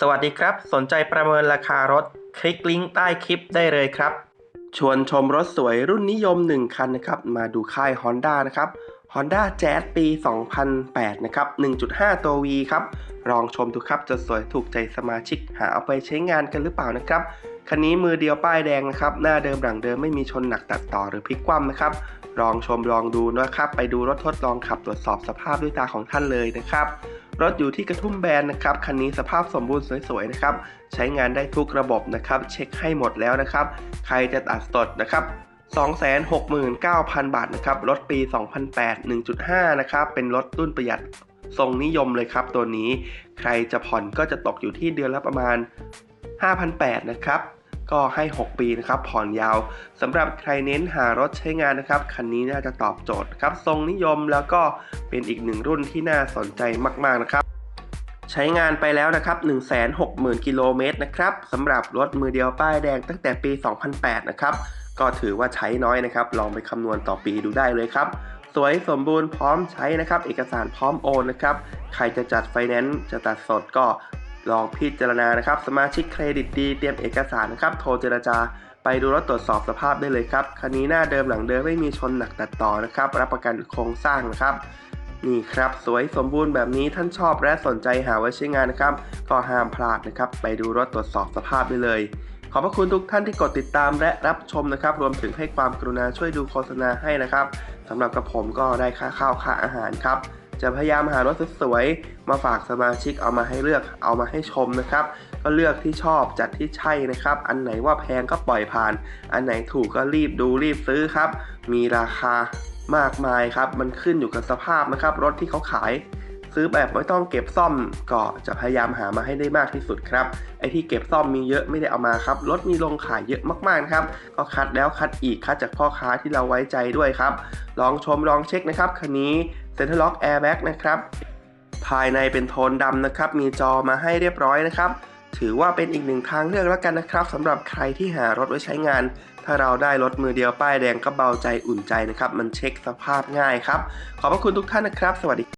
สวัสดีครับ สนใจประเมินราคารถ คลิกลิงก์ใต้คลิปได้เลยครับ ชวนชมรถสวยรุ่นนิยม 1 คันนะครับ มาดูค่าย Honda นะครับ Honda Jazz ปี 2008 นะครับ 1.5 ตัว V ครับ ลองชมดูครับ จะสวยถูกใจสมาชิก หาเอาไปใช้งานกันหรือเปล่านะครับ คันนี้มือเดียวป้ายแดงนะครับ หน้าเดิมหลังเดิมไม่มีชนหนักตัดต่อหรือพลิกคว่ำนะครับ ลองชมลองดูนะครับ ไปดูรถทดลองขับตรวจสอบสภาพด้วยตาของท่านเลยนะครับ รถอยู่ที่กระทุ่มแบนนะครับคันนี้สภาพสมบูรณ์สวยๆนะครับใช้งานได้ทุกระบบนะครับ เช็คให้หมดแล้วนะครับ ใครจะตัดสดนะครับ269,000 บาทนะครับรถปี 2008 1.5 นะครับเป็นรถรุ่นประหยัดทรงนิยมเลยครับ ตัวนี้ใครจะผ่อนก็จะตกอยู่ที่เดือนละประมาณ 5,800 นะครับ ก็ให้ 6 ปีนะครับผ่อนยาวสำหรับใครเน้นหารถใช้งานนะครับ คันนี้น่าจะตอบโจทย์ครับทรงนิยมแล้วก็เป็นอีกหนึ่งรุ่นที่น่าสนใจมากๆนะครับใช้งานไปแล้วนะครับ160,000 กิโลเมตรนะครับสำหรับรถมือเดียวป้ายแดงตั้งแต่ปี 2008 นะครับ ก็ถือว่าใช้น้อยนะครับ ลองไปคำนวณต่อปีดูได้เลยครับ สวยสมบูรณ์พร้อมใช้นะครับ เอกสารพร้อมโอนนะครับ ใครจะจัดไฟแนนซ์จะตัดสดก็ ลองพิจารณานะครับ สมาชิกเครดิตดีเตรียมเอกสารนะครับ โทรเจรจาไปดูรถตรวจสอบสภาพได้เลยครับ คันนี้หน้าเดิมหลังเดิมไม่มีชนหนักตัดต่อนะครับ รับประกันโครงสร้างนะครับ นี่ครับ สวยสมบูรณ์แบบนี้ท่านชอบและสนใจหาไว้ใช้งานนะครับ ก็ห้ามพลาดนะครับ ไปดูรถตรวจสอบสภาพได้เลย ขอบพระคุณทุกท่านที่กดติดตามและรับชมนะครับ รวมถึงให้ความกรุณาช่วยดูโฆษณาให้นะครับสำหรับกระผมก็ได้ค่าข้าวค่าอาหารครับ จะพยายามหารถสวยๆมาฝากสมาชิกเอามาให้เลือกเอามาให้ชมนะครับ ก็เลือกที่ชอบจัดที่ใช่นะครับ อันไหนว่าแพงก็ปล่อยผ่าน อันไหนถูกก็รีบดูรีบซื้อครับ มีราคามากมายครับ มันขึ้นอยู่กับสภาพนะครับ รถที่เขาขาย ซื้อแบบไม่ต้องเก็บซ่อมก็จะพยายามหามาให้ได้มากที่สุดครับ ไอที่เก็บซ่อมมีเยอะไม่ได้เอามาครับ รถมีลงขายเยอะมากๆนะครับ ก็คัดแล้วคัดอีกคัดจากพ่อค้าที่เราไว้ใจด้วยครับ ลองชมลองเช็คนะครับคันนี้ Center Lock Airbag นะครับ ภายในเป็นโทนดำนะครับ มีจอมาให้เรียบร้อยนะครับ ถือว่าเป็นอีกหนึ่งทางเลือกแล้วกันนะครับสำหรับใครที่หารถไว้ใช้งาน ถ้าเราได้รถมือเดียวป้ายแดงก็เบาใจอุ่นใจนะครับ มันเช็คสภาพง่ายครับ ขอบพระคุณทุกท่านนะครับ สวัสดี